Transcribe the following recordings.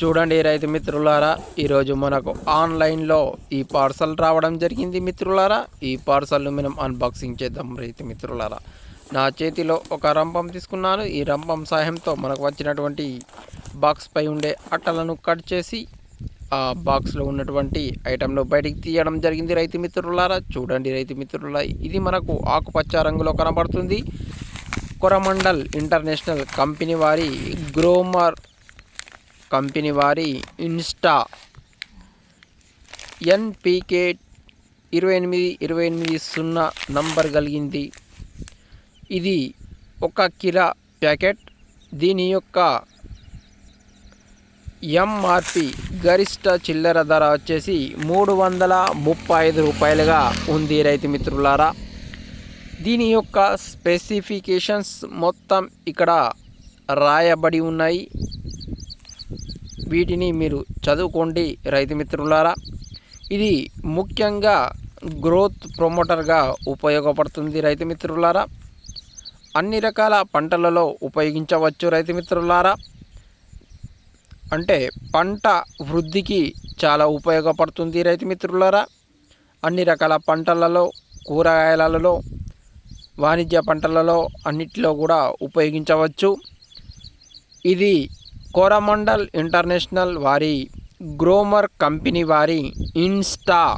చూడండి రైతు మిత్రులారా ఈరోజు మనకు ఆన్లైన్లో ఈ పార్సల్ రావడం జరిగింది మిత్రులారా. ఈ పార్సల్ను మనం అన్బాక్సింగ్ చేద్దాం రైతు మిత్రులారా. నా చేతిలో ఒక రంపం తీసుకున్నాను. ఈ రంపం సహాయంతో మనకు వచ్చినటువంటి బాక్స్పై ఉండే అట్టలను కట్ చేసి ఆ బాక్స్లో ఉన్నటువంటి ఐటెంలో బయటికి తీయడం జరిగింది రైతు మిత్రులారా. చూడండి రైతు మిత్రులారా ఇది మనకు ఆకుపచ్చ రంగులో కనబడుతుంది. కొరమండల్ ఇంటర్నేషనల్ కంపెనీ వారి గ్రోమర్ కంపెనీ వారి ఇన్స్టా. ఎన్పికే ఇరవై ఎనిమిది ఇరవై ఎనిమిది సున్నా నంబర్ కలిగింది. ఇది ఒక కిలా ప్యాకెట్. దీని యొక్క ఎంఆర్పి గరిష్ట చిల్లర ధర వచ్చేసి మూడు వందల ముప్పై ఐదు రూపాయలుగా ఉంది రైతు మిత్రులారా. దీని యొక్క స్పెసిఫికేషన్స్ మొత్తం ఇక్కడ రాయబడి ఉన్నాయి. వీటిని మీరు చదువుకోండి రైతు మిత్రులారా. ఇది ముఖ్యంగా గ్రోత్ ప్రమోటర్గా ఉపయోగపడుతుంది రైతు మిత్రులారా. అన్ని రకాల పంటలలో ఉపయోగించవచ్చు రైతు మిత్రులారా. అంటే పంట వృద్ధికి చాలా ఉపయోగపడుతుంది రైతు మిత్రులారా. అన్ని రకాల పంటలలో కూరగాయలలో వాణిజ్య పంటలలో అన్నిటిలో కూడా ఉపయోగించవచ్చు. ఇది కోరమండల్ ఇంటర్నేషనల్ వారి గ్రోమర్ కంపెనీ వారి ఇన్స్టా.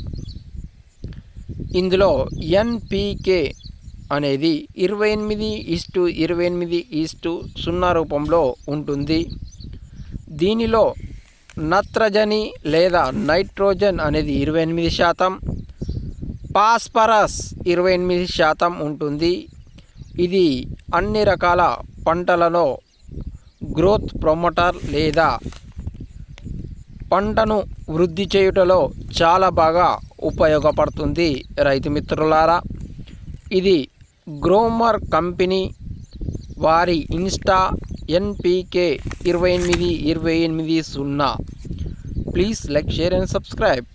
ఇందులో ఎన్పికే అనేది ఇరవై ఎనిమిది ఈస్టు ఇరవై ఎనిమిది ఈస్టు సున్నా రూపంలో ఉంటుంది. దీనిలో నత్రజని లేదా నైట్రోజన్ అనేది ఇరవై ఎనిమిది శాతం పాస్పరస్ ఇరవై ఎనిమిది శాతం ఉంటుంది. ఇది అన్ని రకాల పంటలలో గ్రోత్ ప్రమోటర్ లేదా పంటను వృద్ధి చేయుటలో చాలా బాగా ఉపయోగపడుతుంది రైతు మిత్రులారా. ఇది గ్రోమర్ కంపెనీ వారి ఇన్స్టా ఎన్పికే ఇరవై ఎనిమిది ఇరవై ఎనిమిది సున్నా. Please like share and subscribe.